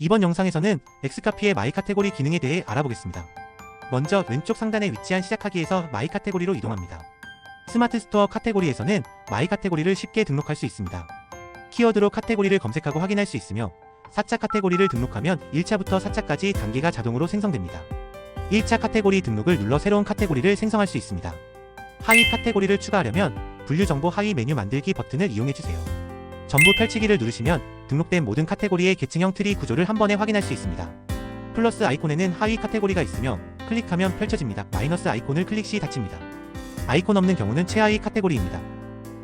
이번 영상에서는 엑스카피의 마이 카테고리 기능에 대해 알아보겠습니다. 먼저 왼쪽 상단에 위치한 시작하기에서 마이 카테고리로 이동합니다. 스마트 스토어 카테고리에서는 마이 카테고리를 쉽게 등록할 수 있습니다. 키워드로 카테고리를 검색하고 확인할 수 있으며 4차 카테고리를 등록하면 1차부터 4차까지 단계가 자동으로 생성됩니다. 1차 카테고리 등록을 눌러 새로운 카테고리를 생성할 수 있습니다. 하위 카테고리를 추가하려면 분류 정보 하위 메뉴 만들기 버튼을 이용해 주세요. 전부 펼치기를 누르시면 등록된 모든 카테고리의 계층형 트리 구조를 한 번에 확인할 수 있습니다. 플러스 아이콘에는 하위 카테고리가 있으며 클릭하면 펼쳐집니다. 마이너스 아이콘을 클릭 시 닫힙니다. 아이콘 없는 경우는 최하위 카테고리입니다.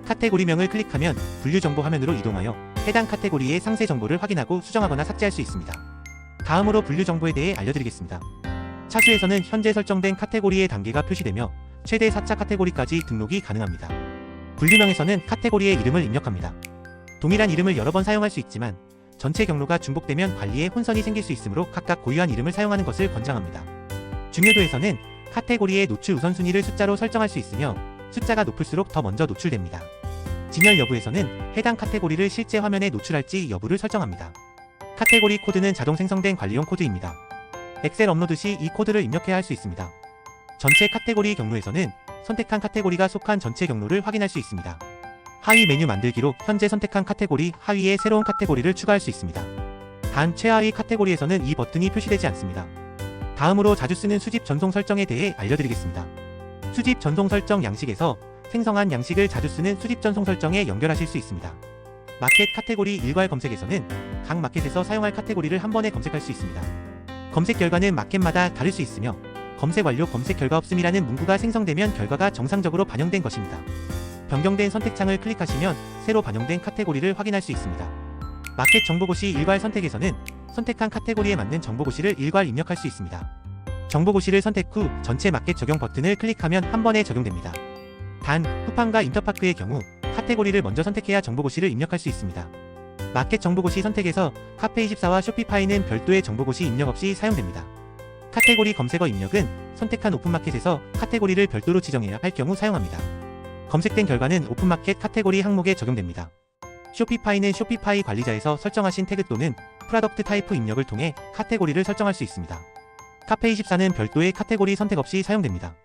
카테고리명을 클릭하면 분류 정보 화면으로 이동하여 해당 카테고리의 상세 정보를 확인하고 수정하거나 삭제할 수 있습니다. 다음으로 분류 정보에 대해 알려드리겠습니다. 차수에서는 현재 설정된 카테고리의 단계가 표시되며 최대 4차 카테고리까지 등록이 가능합니다. 분류명에서는 카테고리의 이름을 입력합니다. 동일한 이름을 여러 번 사용할 수 있지만 전체 경로가 중복되면 관리에 혼선이 생길 수 있으므로 각각 고유한 이름을 사용하는 것을 권장합니다. 중요도에서는 카테고리의 노출 우선순위를 숫자로 설정할 수 있으며 숫자가 높을수록 더 먼저 노출됩니다. 진열 여부에서는 해당 카테고리를 실제 화면에 노출할지 여부를 설정합니다. 카테고리 코드는 자동 생성된 관리용 코드입니다. 엑셀 업로드 시 이 코드를 입력해야 할 수 있습니다. 전체 카테고리 경로에서는 선택한 카테고리가 속한 전체 경로를 확인할 수 있습니다. 하위 메뉴 만들기로 현재 선택한 카테고리 하위에 새로운 카테고리를 추가할 수 있습니다. 단 최하위 카테고리에서는 이 버튼이 표시되지 않습니다. 다음으로 자주 쓰는 수집 전송 설정에 대해 알려드리겠습니다. 수집 전송 설정 양식에서 생성한 양식을 자주 쓰는 수집 전송 설정에 연결하실 수 있습니다. 마켓 카테고리 일괄 검색에서는 각 마켓에서 사용할 카테고리를 한 번에 검색할 수 있습니다. 검색 결과는 마켓마다 다를 수 있으며 검색 완료 검색 결과 없음이라는 문구가 생성되면 결과가 정상적으로 반영된 것입니다. 변경된 선택창을 클릭하시면 새로 반영된 카테고리를 확인할 수 있습니다. 마켓 정보고시 일괄 선택에서는 선택한 카테고리에 맞는 정보고시를 일괄 입력할 수 있습니다. 정보고시를 선택 후 전체 마켓 적용 버튼을 클릭하면 한 번에 적용됩니다. 단, 쿠팡과 인터파크의 경우 카테고리를 먼저 선택해야 정보고시를 입력할 수 있습니다. 마켓 정보고시 선택에서 카페24와 쇼피파이는 별도의 정보고시 입력 없이 사용됩니다. 카테고리 검색어 입력은 선택한 오픈마켓에서 카테고리를 별도로 지정해야 할 경우 사용합니다. 검색된 결과는 오픈마켓 카테고리 항목에 적용됩니다. 쇼피파이는 쇼피파이 관리자에서 설정하신 태그 또는 프로덕트 타입 입력을 통해 카테고리를 설정할 수 있습니다. 카페24는 별도의 카테고리 선택 없이 사용됩니다.